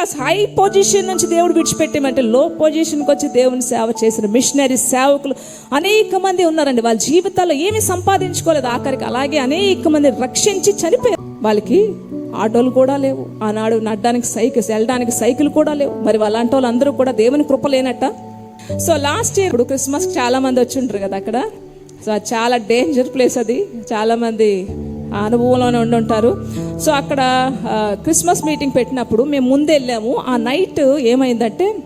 Class high position నుంచి దేవుడు విడిచిపెట్టేమంటే లో పొజిషన్కి వచ్చి దేవుని సేవ చేసిన మిషనరీ సేవకులు అనేక మంది ఉన్నారండి. వాళ్ళ జీవితాల్లో ఏమీ సంపాదించుకోలేదు. ఆఖరికి అలాగే అనేక మంది రక్షించి చనిపోయారు. వాళ్ళకి ఆటోలు కూడా లేవు. ఆనాడు నడ్డానికి సైకిల్ వెళ్ళడానికి సైకిల్ కూడా లేవు. మరి అలాంటి వాళ్ళు అందరూ కూడా దేవుని కృప లేనట్ట? సో లాస్ట్ ఇయర్ ఇప్పుడు క్రిస్మస్ చాలా మంది వచ్చి ఉంటారు కదా అక్కడ. సో చాలా డేంజర్ ప్లేస్ అది. చాలా మంది అనుభవంలోనే ఉండి ఉంటారు. సో అక్కడ క్రిస్మస్ మీటింగ్ పెట్టినప్పుడు మేము ముందే వెళ్ళాము. ఆ నైట్ ఏమైందంటే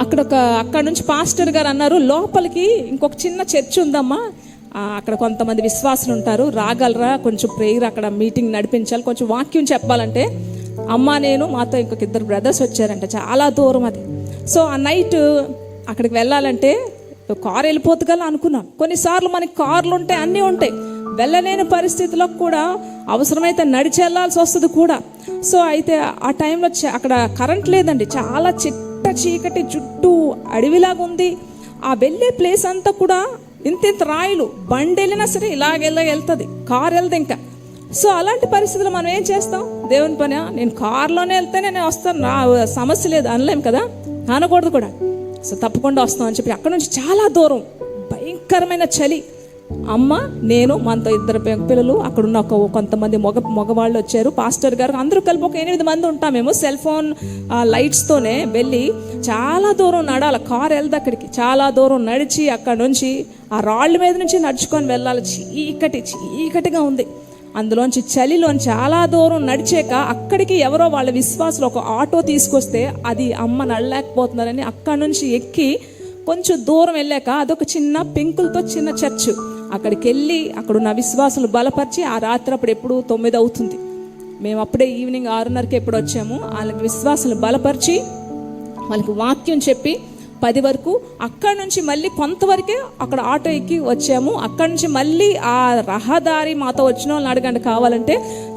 అక్కడ ఒక అక్కడ నుంచి పాస్టర్ గారు అన్నారు లోపలికి ఇంకొక చిన్న చర్చ్ ఉందమ్మా. అక్కడ కొంతమంది విశ్వాసులు ఉంటారు. రాగలరా? కొంచెం ప్రేయర్ అక్కడ మీటింగ్ నడిపించాలి. కొంచెం వాక్యం చెప్పాలంటే అమ్మ నేను మాతో ఇంకొక ఇద్దరు బ్రదర్స్ వచ్చారంట. చాలా దూరం అది. సో ఆ నైట్ అక్కడికి వెళ్ళాలంటే కారు వెళ్ళిపోతుగా అనుకున్నాం. కొన్నిసార్లు మనకి కార్లు ఉంటాయి అన్నీ ఉంటాయి. వెళ్ళలేని పరిస్థితిలో కూడా అవసరమైతే నడిచి వెళ్ళాల్సి వస్తుంది కూడా. సో అయితే ఆ టైంలో అక్కడ కరెంట్ లేదండి. చాలా చిట్ట చీకటి చుట్టూ అడవిలాగా ఉంది. ఆ వెళ్ళే ప్లేస్ అంతా కూడా ఇంత ఇంత రాయిలు. బండి వెళ్ళినా సరే ఇలాగెలా వెళ్తుంది. కారు వెళ్తే ఇంకా. సో అలాంటి పరిస్థితులు మనం ఏం చేస్తాం? దేవుని పని నేను కారులోనే వెళ్తేనే నేను వస్తాను. నా సమస్య లేదు. అనలేం కదా? అనకూడదు కూడా. సో తప్పకుండా వస్తాం అని చెప్పి అక్కడ నుంచి చాలా దూరం. భయంకరమైన చలి. అమ్మ నేను మనతో ఇద్దరు పిల్లలు అక్కడ ఉన్న ఒక కొంతమంది మగ మగవాళ్ళు వచ్చారు. పాస్టర్ గారు అందరూ కలిపి ఒక ఎనిమిది మంది ఉంటాం మేము సెల్ ఫోన్ లైట్స్తోనే వెళ్ళి చాలా దూరం నడాలి. కార్ వెళ్తే అక్కడికి చాలా దూరం నడిచి అక్కడ నుంచి ఆ రాళ్ళ మీద నుంచి నడుచుకొని వెళ్ళాలి. చీకటి చీకటిగా ఉంది. అందులోంచి చలిలోని చాలా దూరం నడిచాక అక్కడికి ఎవరో వాళ్ళ విశ్వాసులు ఒక ఆటో తీసుకొస్తే అది అమ్మ నడలేకపోతున్నారని అక్కడి నుంచి ఎక్కి కొంచెం దూరం వెళ్ళాక అదొక చిన్న పెంకులతో చిన్న చర్చ్. అక్కడికి వెళ్ళి అక్కడ ఉన్న విశ్వాసులు బలపరిచి ఆ రాత్రి అప్పుడు ఎప్పుడు తొమ్మిది అవుతుంది. మేము అప్పుడే ఈవినింగ్ ఆరున్నరకి ఎప్పుడు వచ్చాము వాళ్ళకి విశ్వాసులు బలపరిచి వాళ్ళకి వాక్యం చెప్పి పది వరకు అక్కడ నుంచి మళ్ళీ కొంతవరకే అక్కడ ఆటో ఎక్కి వచ్చాము. అక్కడ నుంచి మళ్ళీ ఆ రహదారి మాతో వచ్చిన వాళ్ళని అడగండి కావాలంటే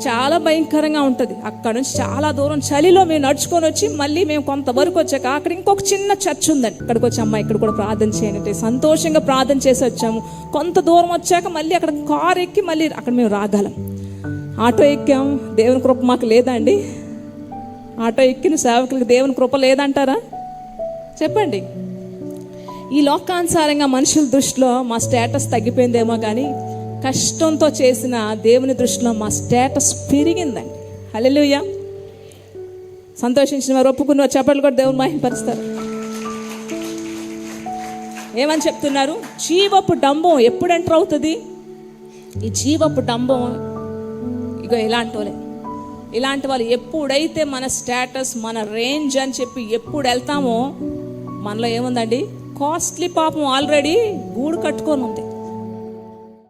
చాలా భయంకరంగా ఉంటుంది. అక్కడ నుంచి చాలా దూరం చలిలో మేము నడుచుకొని వచ్చి మళ్ళీ మేము కొంతవరకు వచ్చాక అక్కడ ఇంకొక చిన్న చర్చ్ ఉందండి. ఇక్కడికి వచ్చి అమ్మ ఇక్కడ కూడా ప్రార్థన చేయండి. సంతోషంగా ప్రార్థన చేసి వచ్చాము. కొంత దూరం వచ్చాక మళ్ళీ అక్కడ కార్ ఎక్కి మళ్ళీ అక్కడ మేము రాగలం. ఆటో ఎక్కాం. దేవుని కృప మాకు లేదా అండి ఆటో ఎక్కిన సేవకులకు దేవుని కృప లేదంటారా? చెప్పండి. ఈ లోకానుసారంగా మనుషుల దృష్టిలో మా స్టేటస్ తగ్గిపోయిందేమో కానీ కష్టంతో చేసిన దేవుని దృష్టిలో మా స్టేటస్ పెరిగిందండి. హలెలుయ సంతోషించిన వారు ఒప్పుకున్న వారు చప్పట్లు కూడా దేవుని మహింపరుస్తారు. ఏమని చెప్తున్నారు? జీవపు డంబం ఎప్పుడు ఎంటర్ అవుతుంది? ఈ జీవపు డంబం ఇగో ఇలాంటి వాళ్ళే. ఇలాంటి వాళ్ళు ఎప్పుడైతే మన స్టేటస్ మన రేంజ్ అని చెప్పి ఎప్పుడు వెళ్తామో మనలో ఏముందండి? కాస్ట్లీ పాపం ఆల్రెడీ గూడు కట్టుకొని ఉంది.